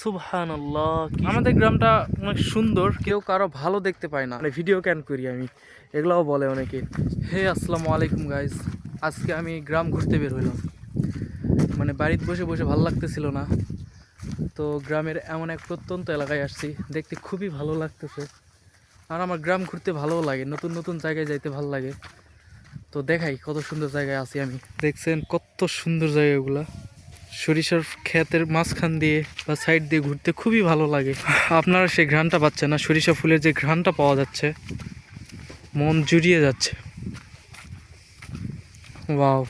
সুবহান আমাদের গ্রামটা অনেক সুন্দর। কেউ কারও ভালো দেখতে পায় না। মানে ভিডিও ক্যান করি আমি। এগুলাও বলে অনেকে। হে আসসালামু আলাইকুম গাইজ আজকে আমি গ্রাম ঘুরতে বের হইলাম। মানে বাড়িতে বসে বসে ভালো লাগতেছিল না। তো গ্রামের এমন এক প্রত্যন্ত এলাকায় আসছি। দেখতে খুবই ভালো লাগতেছে। আর আমার গ্রাম ঘুরতে ভালোও লাগে। নতুন নতুন জায়গায় যাইতে ভালো লাগে। তো দেখাই কত সুন্দর জায়গায় আছি আমি। দেখছেন কত সুন্দর জায়গাগুলা। সরিষার ক্ষেতের মাঝখান দিয়ে বা সাইড দিয়ে ঘুরতে খুবই ভালো লাগে। আপনারা সেই ঘ্রাণটা পাচ্ছেন না। সরিষা ফুলের যে ঘ্রাণটা পাওয়া যাচ্ছে, মন জুড়িয়ে যাচ্ছে। ওয়াও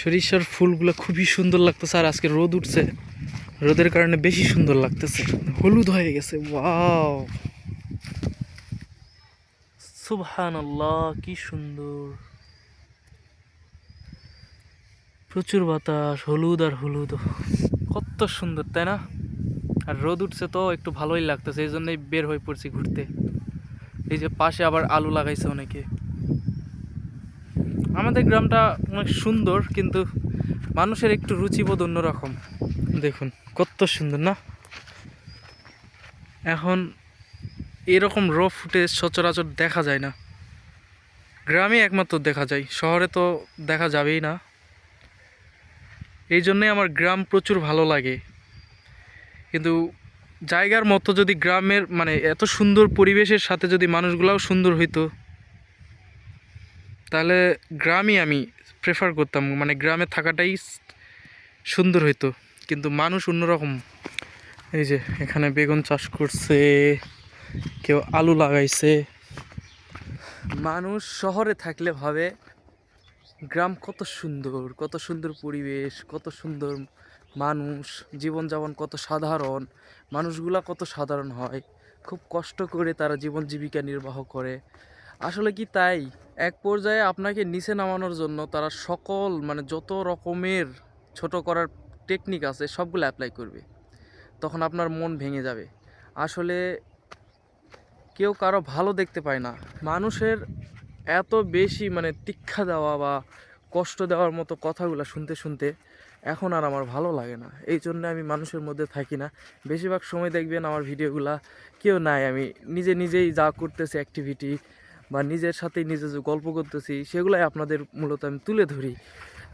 সরিষার ফুলগুলো খুবই সুন্দর লাগতেছে আর আজকে রোদ উঠছে। রোদের কারণে বেশি সুন্দর লাগতেছে। হলুদ হয়ে গেছে। ওয়াও সুবহান কি সুন্দর। প্রচুর বাতাস, হলুদ আর হলুদ। কত সুন্দর, তাই না? আর রোদ উঠছে তো একটু ভালোই লাগতেছে, এই জন্যই বের হয়ে পড়ছি ঘুরতে। এই যে পাশে আবার আলু লাগাইছে অনেকে। আমাদের গ্রামটা অনেক সুন্দর, কিন্তু মানুষের একটু রুচিবোধ অন্যরকম। দেখুন, কত সুন্দর, না? এখন এরকম র ফুটেজ সচরাচর দেখা যায় না। গ্রামে একমাত্র দেখা যায়, শহরে তো দেখা যাবেই না। এই জন্যই আমার গ্রাম প্রচুর ভালো লাগে। কিন্তু জায়গার মতো যদি গ্রামের মানে এত সুন্দর পরিবেশের সাথে যদি মানুষগুলাও সুন্দর হইতো, তাহলে গ্রামই আমি প্রেফার করতাম। মানে গ্রামে থাকাটাই সুন্দর হইতো। কিন্তু মানুষ অন্যরকম। এই যে এখানে বেগুন চাষ করছে, কেউ আলু লাগাইছে। মানুষ শহরে থাকলে ভাবে গ্রাম কত সুন্দর কত সুন্দর পরিবেশ, কত সুন্দর মানুষ, জীবনযাপন কত সাধারণ, মানুষগুলা কত সাধারণ হয়। খুব কষ্ট করে তারা জীবন জীবিকা নির্বাহ করে। আসলে কি তাই? এক পর্যায়ে আপনাকে নিচে নামানোর জন্য তারা সকল মানে যত রকমের ছোট করার টেকনিক আছে, সবগুলো অ্যাপ্লাই করবে। তখন আপনার মন ভেঙে যাবে। আসলে কেউ কারও ভালো দেখতে পায় না। মানুষের এত বেশি মানে তীক্ষা দেওয়া বা কষ্ট দেওয়ার মতো কথাগুলো শুনতে শুনতে এখন আর আমার ভালো লাগে না। এই জন্য আমি মানুষের মধ্যে থাকি না। বেশিরভাগ সময় দেখবেন আমার ভিডিওগুলা কেউ নাই। আমি নিজে নিজেই যা করতেছি অ্যাক্টিভিটি বা নিজের সাথেই নিজে যে গল্প করতেছি, সেগুলাই আপনাদের মূলত আমি তুলে ধরি।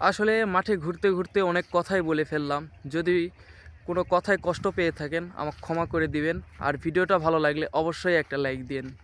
আসলে মাঠে ঘুরতে ঘুরতে অনেক কথাই বলে ফেললাম। যদি কোনো কথায় কষ্ট পেয়ে থাকেন, আমাকে ক্ষমা করে দিবেন। আর ভিডিওটা ভালো লাগলে অবশ্যই একটা লাইক দিন